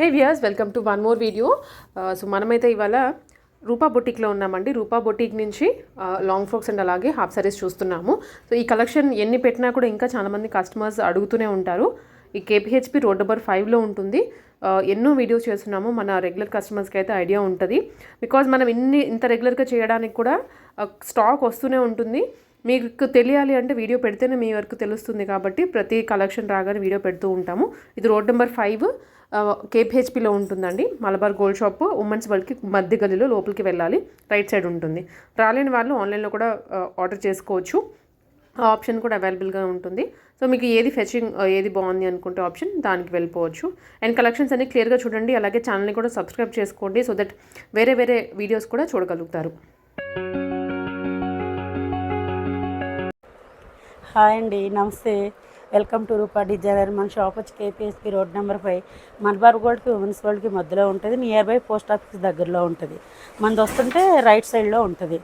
Hey viewers welcome to one more video so మనమైతే ఇవాళ రూపా బొటిక్లో ఉన్నామండి. రూపా బొటిక్ నుంచి లాంగ్ ఫ్రాక్స్ అండ్ అలాగే హాఫ్ సారీస్ చూస్తున్నాము. సో ఈ కలెక్షన్ ఎన్ని పెట్టినా కూడా ఇంకా చాలామంది కస్టమర్స్ అడుగుతూనే ఉంటారు. ఈ కేపీహెచ్పి రోడ్ నెంబర్ ఫైవ్లో ఉంటుంది. Uh, ఎన్నో వీడియోస్ చేస్తున్నాము. మన రెగ్యులర్ కస్టమర్స్కి అయితే ఐడియా ఉంటుంది. బికాజ్ మనం ఇన్ని ఇంత రెగ్యులర్గా చేయడానికి కూడా uh, స్టాక్ వస్తూనే ఉంటుంది. మీకు తెలియాలి అంటే వీడియో పెడితేనే మీ వరకు తెలుస్తుంది కాబట్టి ప్రతి కలెక్షన్ రాగానే వీడియో పెడుతూ ఉంటాము. ఇది రోడ్ నెంబర్ ఫైవ్ కేపీహెచ్పిలో ఉంటుందండి. మలబార్ గోల్డ్ షాప్ ఉమెన్స్ వరల్డ్కి మధ్య గదిలో లోపలికి వెళ్ళాలి. రైట్ సైడ్ ఉంటుంది. రాలేని వాళ్ళు ఆన్లైన్లో కూడా ఆర్డర్ చేసుకోవచ్చు. ఆ ఆప్షన్ కూడా అవైలబుల్గా ఉంటుంది. సో మీకు ఏది ఫెచింగ్ ఏది బాగుంది అనుకుంటే ఆప్షన్ దానికి వెళ్ళిపోవచ్చు. అండ్ కలెక్షన్స్ అన్ని క్లియర్గా చూడండి. అలాగే ఛానల్ని కూడా సబ్స్క్రైబ్ చేసుకోండి సో దట్ వేరే వేరే వీడియోస్ కూడా చూడగలుగుతారు. హాయ్ అండి. నమస్తే. Welcome to Rupa designer. మన షాప్ వచ్చి KPSP road number five. Malabar గోల్డ్కి ఉమెన్స్ వరల్డ్కి మధ్యలో ఉంటుంది. నియర్ బై పోస్ట్ ఆఫీస్ దగ్గరలో ఉంటుంది. మనది వస్తుంటే రైట్ సైడ్లో ఉంటుంది.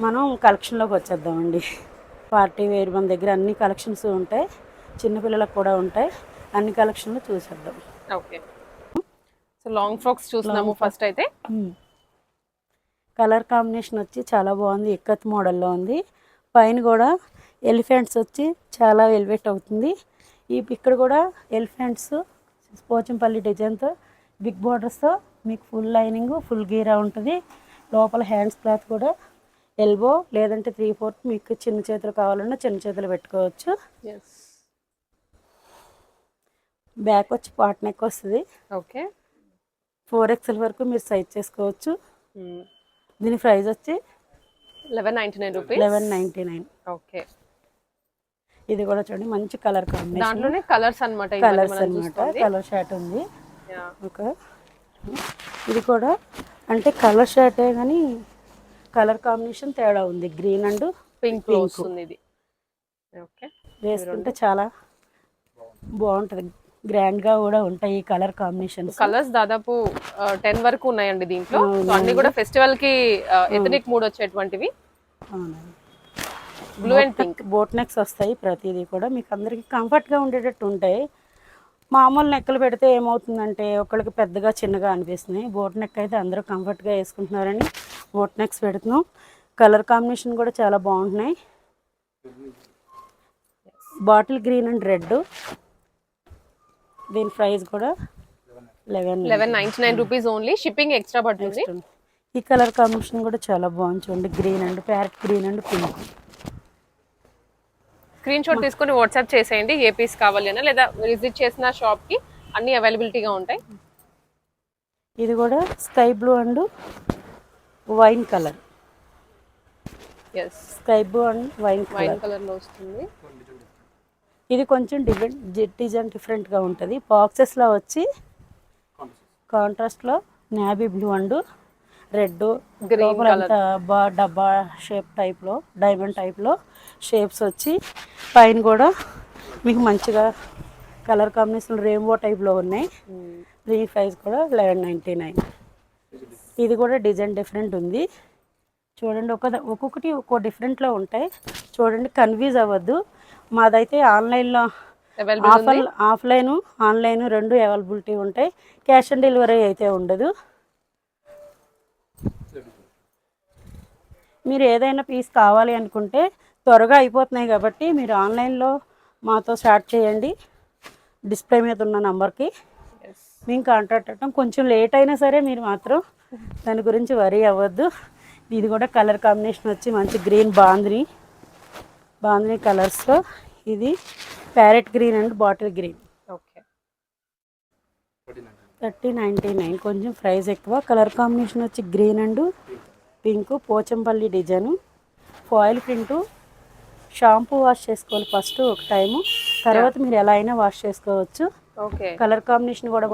మనం కలెక్షన్లోకి వచ్చేద్దామండి. పార్టీ వేర్ మన దగ్గర అన్ని కలెక్షన్స్ ఉంటాయి. చిన్నపిల్లలకు కూడా ఉంటాయి. అన్ని కలెక్షన్లు చూసేద్దాం. ఓకే. సో లాంగ్ ఫ్రాక్స్ చూస్తున్నాము ఫస్ట్ అయితే. కలర్ కాంబినేషన్ వచ్చి చాలా బాగుంది. ఇక్కత్ మోడల్లో ఉంది. పైన కూడా ఎలిఫెంట్స్ వచ్చి చాలా ఎలివేట్ అవుతుంది. ఈ ఇక్కడ కూడా ఎలిఫెంట్స్ పోచంపల్లి డిజైన్తో బిగ్ బార్డర్స్తో మీకు ఫుల్ లైనింగ్ ఫుల్ గీరా ఉంటుంది. లోపల హ్యాండ్స్ క్లాత్ కూడా ఎల్బో లేదంటే త్రీ ఫోర్త్ మీకు చిన్న చేతులు కావాలన్నా చిన్న చేతులు పెట్టుకోవచ్చు. ఎస్ బ్యాక్ వచ్చి పాట్ నెక్ వస్తుంది. ఓకే. ఫోర్ ఎక్స్ఎల్ వరకు మీరు సైజ్ చేసుకోవచ్చు. దీని ప్రైస్ వచ్చి eleven ninety nine rupees eleven ninety nine. Okay ఇది కూడా చూడండి మంచి కలర్ కాంబినేషన్. దాంట్లోనే కలర్స్ అనమాట కలర్స్ అన్నమాట కలర్ షర్ట్ ఉంది. ఒక ఇది కూడా అంటే కలర్ షర్టే కానీ కలర్ కాంబినేషన్ తేడా ఉంది. Green and pink. వస్తుంది ఇది. ఓకే. వేసుకుంటే చాలా బాగుంటుంది. గ్రాండ్గా కూడా ఉంటాయి ఈ కలర్ కాంబినేషన్స్. కలర్స్ దాదాపు టెన్ వరకు ఉన్నాయండి దీంట్లో. అన్ని కూడా ఫెస్టివల్కి ethnic mood వచ్చేటువంటివి. Blue and pink boat necks వస్తాయి ప్రతిదీ కూడా. మీకు అందరికి కంఫర్ట్గా ఉండేటట్టు ఉంటాయి. మామూలు నెక్కలు పెడితే ఏమవుతుందంటే ఒకళ్ళకి పెద్దగా చిన్నగా అనిపిస్తున్నాయి. బోట్ నెక్ అయితే అందరూ comfort గా వేసుకుంటున్నారని బోట్ నెక్స్ పెడుతున్నాం. కలర్ కాంబినేషన్ కూడా చాలా బాగుంటున్నాయి. బాటిల్ గ్రీన్ అండ్ రెడ్ దీని ప్రైస్ కూడా eleven eleven ninety nine rupees only shipping extra పడుతుంది. ఈ కలర్ కాంబినేషన్ కూడా చాలా బాగుంది చూడండి. Green and parrot green and pink screen shot తీసుకొని వాట్సాప్ చేసేయండి. ఏ పీస్ కావాలి అన్నా లేదా విజిట్ చేసిన షాప్కి అన్ని అవైలబిలిటీగా ఉంటాయి. ఇది కూడా sky blue and wine colour. Yes sky blue and wine wine colour. కలర్లో వస్తుంది. ఇది కొంచెం డిఫరెంట్ డిజైన్ డిఫరెంట్గా ఉంటుంది. బాక్సెస్లో వచ్చి కాంట్రాస్ట్లో నాబీ బ్లూ అండ్ రెడ్ బా డబ్బా షేప్ టైప్లో డైమండ్ టైప్లో షేప్స్ వచ్చి పైన కూడా మీకు మంచిగా కలర్ కాంబినేషన్ రెయిన్బో టైప్లో ఉన్నాయి. దీని ప్రైస్ కూడా లెవెన్ నైంటీ నైన్ ఇది కూడా డిజైన్ డిఫరెంట్ ఉంది. చూడండి ఒక ఒక్కొక్కటి ఒక్కో డిఫరెంట్లో ఉంటాయి. చూడండి కన్ఫ్యూజ్ అవ్వద్దు. మాదైతే ఆన్లైన్లో ఆఫ్ ఆఫ్లైన్ ఆన్లైన్ రెండు అవైలబిలిటీ ఉంటాయి. క్యాష్ ఆన్ డెలివరీ అయితే ఉండదు. మీరు ఏదైనా పీస్ కావాలి అనుకుంటే త్వరగా అయిపోతున్నాయి కాబట్టి మీరు ఆన్లైన్లో మాతో స్టార్ట్ చేయండి. డిస్ప్లే మీద ఉన్న నంబర్కి. మేము కాంటాక్ట్ అవ్వటం కొంచెం లేట్ అయినా సరే మీరు మాత్రం దాని గురించి వరీ అవ్వద్దు. ఇది కూడా కలర్ కాంబినేషన్ వచ్చి మంచి గ్రీన్ బాంద్రీ. బాంద్రీ కలర్స్లో ఇది parrot green and bottle green. Thirty ninety nine. కొంచెం ప్రైస్ ఎక్కువ. కలర్ కాంబినేషన్ వచ్చి green and pink Pochampally design. Foil print shampoo wash చేసుకోవాలి ఫస్ట్ ఒక టైము. తర్వాత మీరు ఎలా అయినా వాష్ చేసుకోవచ్చు. ఓకే. కలర్ కాంబినేషన్ కూడా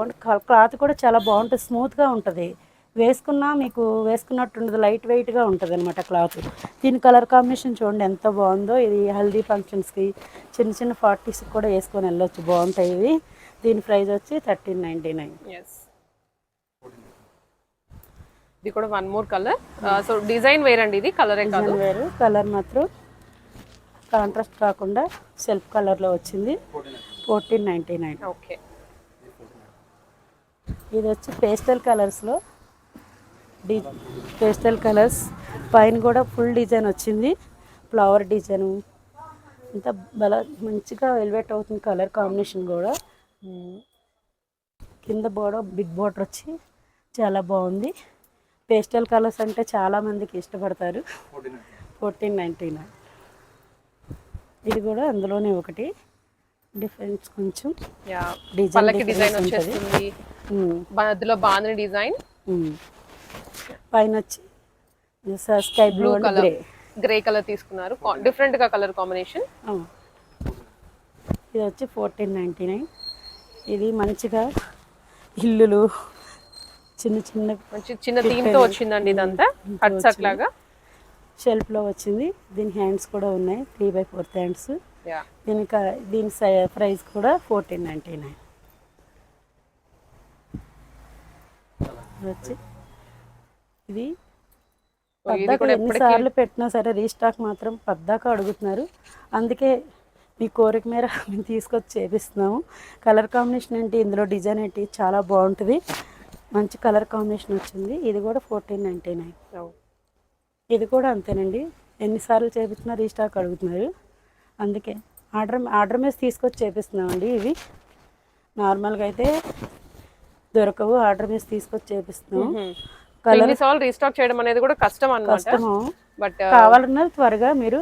క్లాత్ కూడా చాలా బాగుంటుంది. స్మూత్గా ఉంటుంది. వేసుకున్నా మీకు వేసుకున్నట్టు ఉండదు. లైట్ వెయిట్గా ఉంటుంది అనమాట క్లాత్. దీని కలర్ కాంబినేషన్ చూడండి ఎంత బాగుందో. ఇది హల్దీ ఫంక్షన్స్కి చిన్న చిన్న పార్టీస్కి కూడా వేసుకొని వెళ్ళొచ్చు. బాగుంటాయి ఇవి. దీని ప్రైస్ వచ్చి థర్టీన్ నైంటీ నైన్. ఇది కూడా one more colour so design వేరండి ఇది? కలరే కాదు. వేరు. కలర్ మాత్రం కాంట్రాస్ట్ కాకుండా సెల్ఫ్ కలర్లో వచ్చింది. ఫోర్టీన్ నైంటీ నైన్ ఓకే ఇది వచ్చి పేస్టల్ కలర్స్లో డి పేస్టల్ కలర్స్ పైన కూడా ఫుల్ డిజైన్ వచ్చింది. ఫ్లవర్ డిజైన్ అంత బల మంచిగా వెల్వెట్ అవుతుంది కలర్ కాంబినేషన్ కూడా. కింద బోర్డర్ బిగ్ బోర్డర్ వచ్చి చాలా బాగుంది. పేస్టల్ కలర్స్ అంటే చాలా మందికి ఇష్టపడతారు. Fourteen ninety nine. ఇది కూడా అందులోనే ఒకటి. డిఫరెన్స్ కొంచెం డిజైన్. వచ్చేస్తుంది మధ్యలో బాగుంది డిజైన్. పైన వచ్చి sky blue colour grey colour తీసుకున్నారు. డిఫరెంట్గా కలర్ కాంబినేషన్ ఇది వచ్చి ఫోర్టీన్ నైంటీ నైన్. ఇది మంచిగా ఇల్లులు చిన్న చిన్న మంచి చిన్న థీమ్తో వచ్చిందండి ఇదంతా? హట్స్ అట్లాగా షెల్ఫ్లో వచ్చింది. దీని హ్యాండ్స్ కూడా ఉన్నాయి. Three by fourth hands. Yeah. దీని ప్రైస్ కూడా ఫోర్టీన్ నైంటీ నైన్. వచ్చి. ఇది పద్దాక ఎన్నిసార్లు పెట్టినా సరే రీస్టాక్ మాత్రం పద్దాక అడుగుతున్నారు. అందుకే మీ కోరిక మేర మేము తీసుకొచ్చి చేపిస్తున్నాము. కలర్ కాంబినేషన్ ఏంటి ఇందులో డిజైన్ ఏంటి? చాలా బాగుంటుంది. మంచి కలర్ కాంబినేషన్ వచ్చింది. ఇది కూడా ఫోర్టీన్ నైంటీ నైన్ ఇది కూడా అంతేనండి. ఎన్నిసార్లు చేపించినా రీస్టాక్ అడుగుతున్నారు. అందుకే ఆర్డర్ ఆర్డర్ మీద తీసుకొచ్చి చేపిస్తున్నామండి ఇవి. నార్మల్గా అయితే దొరకవు. ఆర్డర్ మీద తీసుకొచ్చి చేపిస్తున్నాము. కలర్ రీస్టాక్ చేయడం అనేది కూడా కష్టం కష్టము. బట్ కావాలన్నది త్వరగా మీరు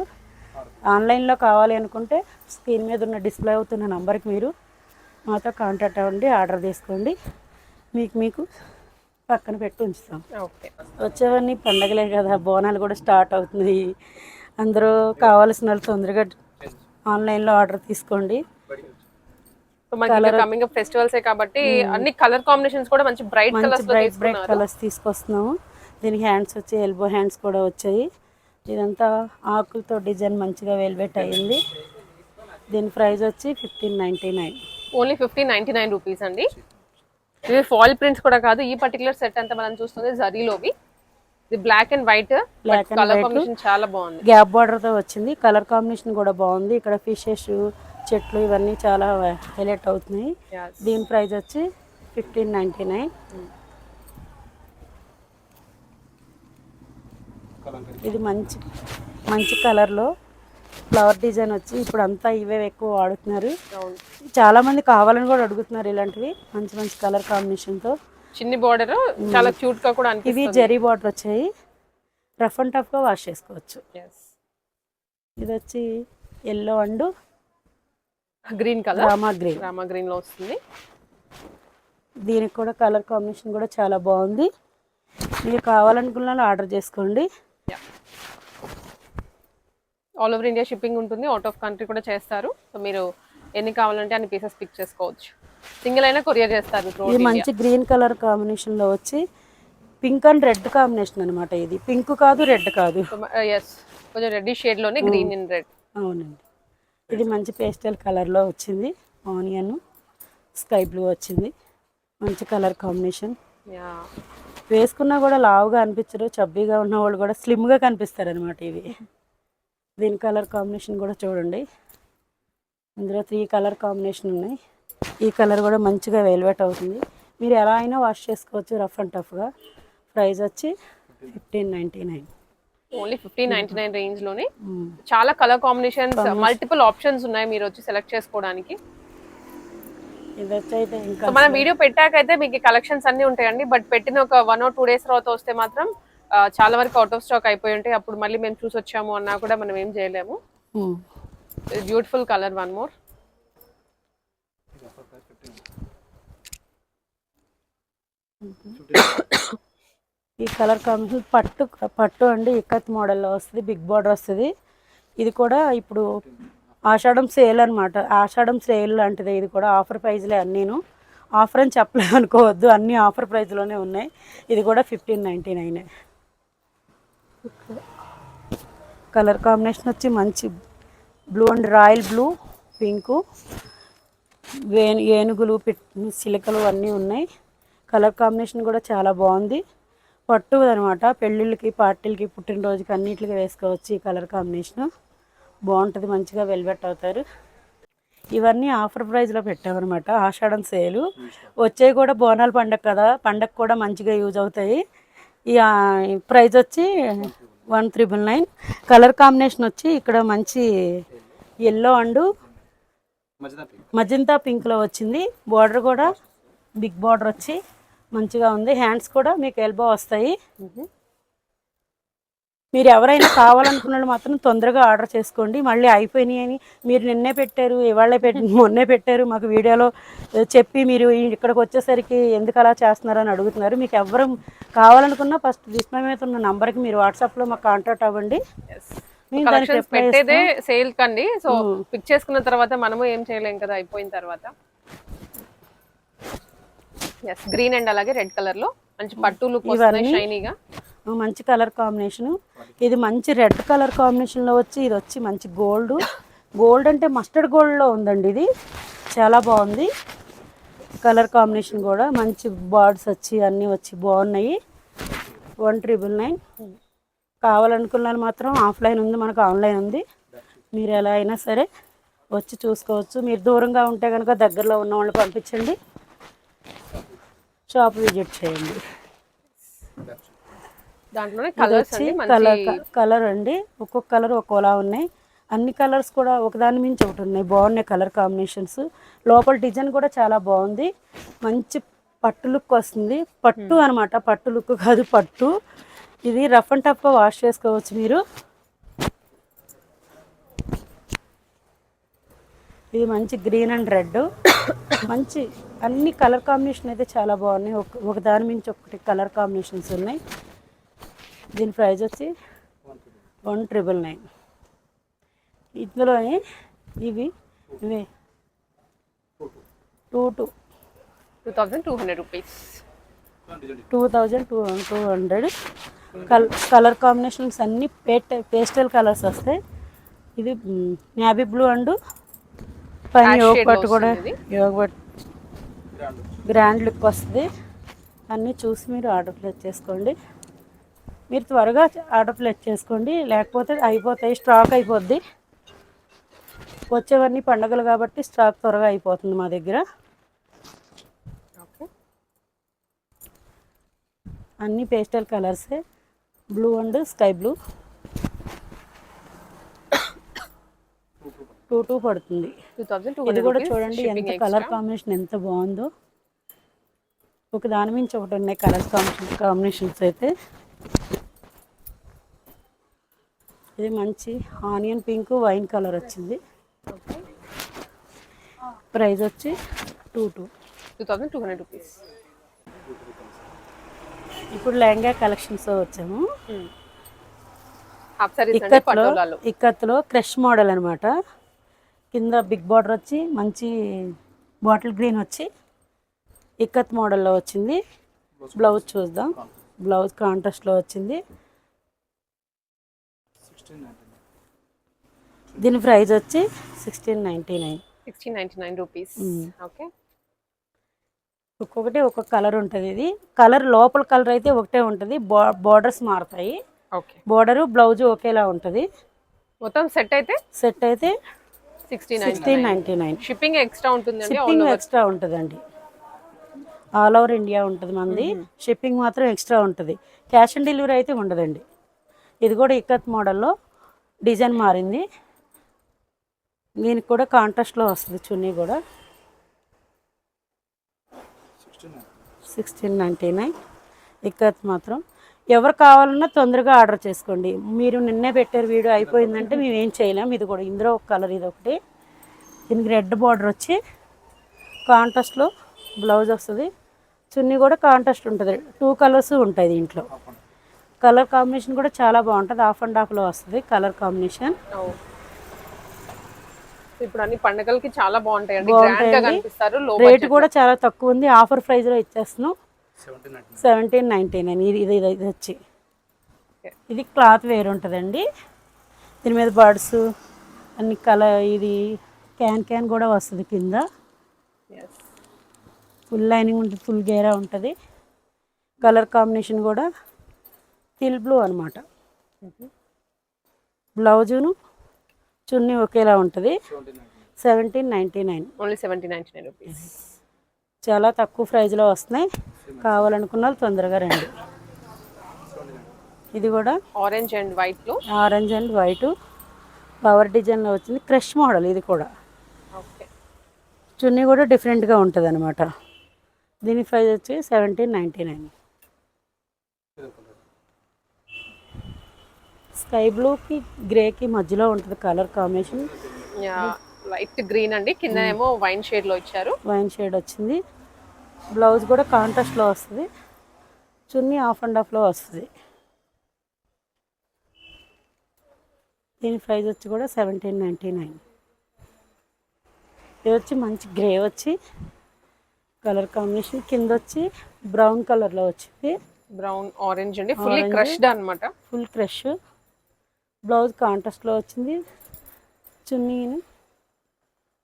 ఆన్లైన్లో కావాలి అనుకుంటే స్క్రీన్ మీద ఉన్న డిస్ప్లే అవుతున్న నంబర్కి మీరు మాతో కాంటాక్ట్ అవ్వండి ఆర్డర్ తీసుకోండి. మీకు మీకు పక్కన పెట్టి ఉంచుతాం. ఓకే. వచ్చేవన్నీ పండగలే కదా బోనాలు కూడా స్టార్ట్ అవుతున్నాయి. అందరూ కావాల్సిన వాళ్ళు తొందరగా ఆన్లైన్లో ఆర్డర్ తీసుకోండి. కమింగ్ ఫెస్టివల్స్ కాబట్టి అన్ని కలర్ కాంబినేషన్స్ కూడా మంచి bright colours bright bright colours తీసుకొస్తున్నాము. దీనికి హ్యాండ్స్ వచ్చి ఎల్బో హ్యాండ్స్ కూడా వచ్చాయి. ఇదంతా ఆకులతో డిజైన్ మంచిగా వెల్వెట్ అయ్యింది దీని ప్రైస్ వచ్చి fifteen ninety nine. Only fifteen ninety nine rupees అండి. ఇవి ఫాయిల్ ప్రింట్స్ కూడా కాదు ఈ పర్టికులర్ సెట్ అంతా మనం చూస్తుంది జరీలోవి ఇది black and white colour white. Combination చాలా బాగుంది. గ్యాప్ బార్డర్తో వచ్చింది. కలర్ కాంబినేషన్ కూడా బాగుంది. ఇక్కడ ఫిషెస్ చెట్లు ఇవన్నీ చాలా హైలైట్ అవుతున్నాయి. దీని ప్రైస్ వచ్చి ఫిఫ్టీన్ నైంటీ నైన్. ఇది మంచి మంచి కలర్లో ఫ్లవర్ డిజైన్ వచ్చి ఇప్పుడు అంతా ఇవే ఎక్కువ వాడుతున్నారు. అవును. చాలా మంది కావాలని కూడా అడుగుతున్నారు ఇలాంటివి మంచి మంచి కలర్ కాంబినేషన్తో. చిన్ని బార్డర్ చాలా క్యూట్గా కూడా ఇవి జరీ బార్డర్ వచ్చాయి. రఫ్ అండ్ టఫ్గా వాష్ చేసుకోవచ్చు. ఇది వచ్చి yellow and green colour. Rama green. Rama గ్రీన్లో వస్తుంది. దీనికి కూడా కలర్ కాంబినేషన్ కూడా చాలా బాగుంది. మీరు కావాలనుకున్న ఆర్డర్ చేసుకోండి. ఆల్ ఓవర్ ఇండియా షిప్పింగ్ ఉంటుంది. అవుట్ ఆఫ్ కంట్రీ కూడా చేస్తారు. సో మీరు ఎన్ని కావాలంటే అన్ని పీసెస్ పిక్ చేసుకోవచ్చు. సింగిల్ అయినా కొరియర్ చేస్తారు ఇది. మంచి గ్రీన్ కలర్ కాంబినేషన్లో వచ్చి పింక్ అండ్ రెడ్ కాంబినేషన్ అనమాట ఇది. పింక్ కాదు రెడ్ కాదు. ఎస్ కొంచెం రెడ్డి షేడ్లోనే గ్రీన్ ఇన్ రెడ్ అవునండి. ఇది మంచి పేస్టల్ కలర్లో వచ్చింది. ఆనియన్ స్కై బ్లూ వచ్చింది. మంచి కలర్ కాంబినేషన్ యా వేసుకున్నా కూడా లావుగా అనిపించరు చబ్బీగా ఉన్న వాళ్ళు కూడా స్లిమ్గా కనిపిస్తారు అనమాట ఇవి. దీని కలర్ కాంబినేషన్ కూడా చూడండి. ఇందులో త్రీ కలర్ కాంబినేషన్ ఉన్నాయి. ఈ కలర్ కూడా మంచిగా వెల్వెట్ అవుతుంది. మీరు ఎలా అయినా వాష్ చేసుకోవచ్చు రఫ్ అండ్ టఫ్గా. ప్రైస్ వచ్చి fifteen ninety nine. Only fifteen ninety nine రేంజ్లోనే చాలా కలర్ కాంబినేషన్స్ మల్టిపుల్ ఆప్షన్స్ ఉన్నాయి మీరు వచ్చి సెలెక్ట్ చేసుకోవడానికి. ఇది వచ్చి అయితే ఇంకా సో మనం వీడియో పెట్టాకైతే మీకు కలెక్షన్స్ అన్ని ఉంటాయండి. బట్ పెట్టిన ఒక వన్ ఆర్ టూ డేస్ తర్వాత వస్తే మాత్రం చాలా వరకు అవుట్ ఆఫ్ స్టాక్ అయిపోయి ఉంటాయి. అప్పుడు మళ్ళీ మేము చూసి వచ్చాము అన్నా కూడా మనం ఏం చేయలేము. బ్యూటిఫుల్ కలర్ వన్ మోర్ ఈ కలర్ కాంబినేషన్ పట్టు పట్టు అండి ఇక్కత్ మోడల్లో వస్తుంది బిగ్ బార్డర్ వస్తుంది. ఇది కూడా ఇప్పుడు ఆషాఢం సేల్ అనమాట ఆషాఢం సేల్ లాంటిదే ఇది కూడా. ఆఫర్ ప్రైజ్లే అన్నీను ఆఫర్ అని చెప్పలేదు అనుకోవద్దు. అన్నీ ఆఫర్ ప్రైస్లోనే ఉన్నాయి. ఇది కూడా ఫిఫ్టీన్ నైంటీ నైనే కలర్ కాంబినేషన్ వచ్చి మంచి blue and royal blue pink Venu ఏనుగులు పిట్ చిలకలు అన్నీ ఉన్నాయి. కలర్ కాంబినేషన్ కూడా చాలా బాగుంది. పట్టు అనమాట పెళ్ళిళ్ళకి పార్టీలకి పుట్టినరోజుకి అన్నిటికి వేసుకోవచ్చు ఈ కలర్ కాంబినేషన్. బాగుంటుంది మంచిగా వెల్వెట్ అవుతారు. ఇవన్నీ ఆఫర్ ప్రైస్లో పెట్టామన్నమాట. ఆషాఢం సేలు. వచ్చేవి కూడా బోనాల పండగ కదా పండగ కూడా మంచిగా యూజ్ అవుతాయి. ఈ ప్రైజ్ ప్రైస్ వచ్చి one triple nine. Colour combination వచ్చి ఇక్కడ మంచి ఎల్లో అండ్ మజంతా పింక్లో వచ్చింది. బార్డర్ కూడా బిగ్ బార్డర్ వచ్చి మంచిగా ఉంది. హ్యాండ్స్ కూడా మీకు ఎల్బో వస్తాయి. మీరు ఎవరైనా కావాలనుకున్న వాళ్ళు మాత్రం తొందరగా ఆర్డర్ చేసుకోండి. మళ్ళీ అయిపోయినాయి అని మీరు నిన్నే పెట్టారు ఇవాళే పెట్టి మొన్నే పెట్టారు మాకు వీడియోలో చెప్పి మీరు ఇక్కడికి వచ్చేసరికి ఎందుకు అలా చేస్తున్నారు అని అడుగుతున్నారు. మీకు ఎవరు కావాలనుకున్నా ఫస్ట్ డిస్ప్లే మీద ఉన్న నంబర్కి మీరు వాట్సాప్లో మాకు కాంటాక్ట్ అవ్వండి. పెట్టేదే సేల్ కండి. సో పిక్ చేసుకున్న తర్వాత మనము ఏం చేయలేం కదా అయిపోయిన తర్వాత. ఎస్ గ్రీన్ అండ్ అలాగే రెడ్ కలర్లో. మంచి పట్టు లుక్ వస్తున్నాయి ఇవన్నీ షైనీగా మంచి కలర్ కాంబినేషన్. ఇది మంచి రెడ్ కలర్ కాంబినేషన్లో వచ్చి ఇది వచ్చి మంచి గోల్డ్. గోల్డ్ అంటే మస్టర్డ్ గోల్డ్లో ఉందండి ఇది. చాలా బాగుంది. కలర్ కాంబినేషన్ కూడా మంచి బార్డ్స్ వచ్చి అన్నీ వచ్చి బాగున్నాయి. One triple nine. కావాలనుకున్న మాత్రం ఆఫ్లైన్ ఉంది మనకు ఆన్లైన్ ఉంది. మీరు ఎలా అయినా సరే వచ్చి చూసుకోవచ్చు. మీరు దూరంగా ఉంటే కనుక దగ్గరలో ఉన్న వాళ్ళు పంపించండి. షాప్ విజిట్ చేయండి. దాంట్లోనే కలర్స్ కలర్ కలర్ అండి. ఒక్కొక్క కలర్ ఒక్కోలా ఉన్నాయి. అన్ని కలర్స్ కూడా ఒకదాని మించి ఒకటి ఉన్నాయి. బాగున్నాయి కలర్ కాంబినేషన్స్. లోపల డిజైన్ కూడా చాలా బాగుంది. మంచి పట్టు లుక్ వస్తుంది. పట్టు అనమాట. పట్టు లుక్ కాదు పట్టు. ఇది రఫ్ అండ్ టఫ్గా వాష్ చేసుకోవచ్చు మీరు. ఇది మంచి గ్రీన్ అండ్ రెడ్. మంచి అన్ని కలర్ కాంబినేషన్ అయితే చాలా బాగున్నాయి. ఒక ఒక దాని మించి ఒకటి కలర్ కాంబినేషన్స్ ఉన్నాయి. దీని ప్రైస్ వచ్చి వన్ ట్రిపుల్ నైన్. ఇందులోనే ఇవి ఇవి. Two two. Two thousand two hundred rupees. Two thousand two two hundred. కల్ కలర్ కాంబినేషన్స్ అన్నీ పేట పేస్టల్ కలర్స్ వస్తాయి ఇది నాబీ బ్లూ అండ్ పైన యోగ పట్టు కూడా యోగ పట్టు గ్రాండ్ లుక్ వస్తుంది. అన్నీ చూసి మీరు ఆర్డర్ ప్లేస్ చేసుకోండి. మీరు త్వరగా ఆర్డర్ ప్లేస్ చేసుకోండి. లేకపోతే అయిపోతాయి స్టాక్ అయిపోద్ది. వచ్చేవన్నీ పండగలు కాబట్టి స్టాక్ త్వరగా అయిపోతుంది మా దగ్గర. అన్ని పేస్టల్ కలర్సే blue and sky blue. Two two పడుతుంది. ఇది కూడా చూడండి ఎంత కలర్ కాంబినేషన్ ఎంత బాగుందో. ఒక దాని మించి ఒకటి ఉన్నాయి కలర్ కాంబినేషన్ కాంబినేషన్స్ అయితే. ఇది మంచి ఆనియన్ పింక్ వైన్ కలర్ వచ్చింది. ప్రైస్ వచ్చి two two. Two thousand two hundred rupees. ఇప్పుడు లెహంగా కలెక్షన్స్ వచ్చాము. ఇక్కత్లో ఇక్కత్లో క్రష్ మోడల్ అనమాట కింద బిగ్ బార్డర్ వచ్చి మంచి బాటిల్ గ్రీన్ వచ్చి ఇక్కత్ మోడల్లో వచ్చింది. బ్లౌజ్ చూద్దాం. బ్లౌజ్ కాంట్రాస్ట్లో వచ్చింది. దీని ప్రైస్ వచ్చి sixteen ninety nine sixteen ninety nine rupees okay. ఒక్కొక్కటి ఒక్కొక్క కలర్ ఉంటుంది ఇది. కలర్ లోపల కలర్ అయితే ఒకటే ఉంటుంది. బార్డర్స్ మారుతాయి. ఓకే. బార్డరు బ్లౌజ్ ఒకేలా ఉంటుంది. మొత్తం సెట్ అయితే? సెట్ అయితే sixteen ninety nine shipping extra ఉంటుందండి షిప్పింగ్ ఎక్స్ట్రా ఉంటుందండి. ఆల్ ఓవర్ ఇండియా ఉంటుంది మనది షిప్పింగ్ మాత్రం ఎక్స్ట్రా ఉంటుంది. క్యాష్ ఆన్ డెలివరీ అయితే ఉండదండి. ఇది కూడా ఇక్కత్ మోడల్లో డిజైన్ మారింది. దీనికి కూడా కాంట్రాస్ట్లో వస్తుంది చున్నీ కూడా. సిక్స్టీన్ నైంటీ నైన్ ఇక్కత్ మాత్రం. ఎవరు కావాలన్నా తొందరగా ఆర్డర్ చేసుకోండి. మీరు నిన్నే పెట్టారు వీడియో అయిపోయిందంటే మేము ఏం చేయలేం. ఇది కూడా ఇందులో ఒక కలర్ ఇది ఒకటి. దీనికి రెడ్ బార్డర్ వచ్చి కాంట్రాస్ట్లో బ్లౌజ్ వస్తుంది. చున్నీ కూడా కాంట్రాస్ట్ ఉంటుంది. టూ కలర్స్ ఉంటాయి దీంట్లో. కలర్ కాంబినేషన్ కూడా చాలా బాగుంటుంది. హాఫ్ అండ్ హాఫ్లో వస్తుంది కలర్ కాంబినేషన్ ఇప్పుడు అన్ని పండగలకి చాలా లో రేట్ కూడా చాలా తక్కువ ఉంది. ఆఫర్ ప్రైస్లో ఇచ్చేస్తున్నాం. సెవెంటీన్ నైంటీ నైన్ ఇది ఇది ఇది వచ్చి. ఇది క్లాత్ వేరు ఉంటుందండి. దీని మీద బర్డ్స్ అన్ని కలర్ ఇది క్యాన్ క్యాన్ కూడా వస్తుంది కింద. ఫుల్ లైనింగ్ ఉంటుంది ఫుల్ గేరా ఉంటుంది. కలర్ కాంబినేషన్ కూడా టిల్ బ్లూ అనమాట బ్లౌజును చున్నీ ఒకేలా ఉంటుంది. Seventeen ninety nine. Only seventy ninety nine rupees. చాలా తక్కువ ప్రైజ్లో వస్తున్నాయి. కావాలనుకున్న వాళ్ళు తొందరగా రండి. ఇది కూడా ఆరెంజ్ అండ్ వైట్లో ఆరెంజ్ అండ్ వైట్. పవర్ డిజైన్లో వచ్చింది క్రష్ మోడల్ ఇది కూడా. ఓకే. చున్నీ కూడా డిఫరెంట్గా ఉంటుంది అనమాట దీని ప్రైస్ వచ్చి సెవెంటీన్ నైంటీ నైన్. స్కై బ్లూకి గ్రేకి మధ్యలో ఉంటుంది కలర్ కాంబినేషన్. లైట్ గ్రీన్ అండి. కింద ఏమో వైన్ షేడ్లో ఇచ్చారు. వైన్ షేడ్ వచ్చింది. బ్లౌజ్ కూడా కాంట్రాస్ట్లో వస్తుంది. చున్నీ ఆఫ్ అండ్ ఆఫ్లో వస్తుంది. దీని ప్రైస్ వచ్చి కూడా సెవెంటీన్ నైంటీ నైన్. ఇది వచ్చి మంచి గ్రే వచ్చి కలర్ కాంబినేషన్ కింద వచ్చి బ్రౌన్ కలర్లో వచ్చింది. బ్రౌన్ ఆరెంజ్ అండి. Fully Orange. క్రష్డ్ అన్నమాట. Full crush. బ్లౌజ్ కాంట్రాస్ట్లో వచ్చింది. చున్నీ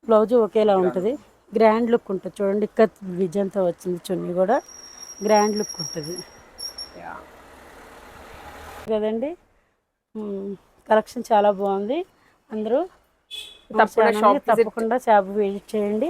బ్లౌజ్ ఒకేలా ఉంటుంది. గ్రాండ్ లుక్ ఉంటుంది. చూడండి ఇక్కడ విజయంతో వచ్చింది చున్నీ కూడా. గ్రాండ్ లుక్ ఉంటుంది. కదండి? కలెక్షన్ చాలా బాగుంది. అందరూ తప్పకుండా షాప్ విజిట్ చేయండి.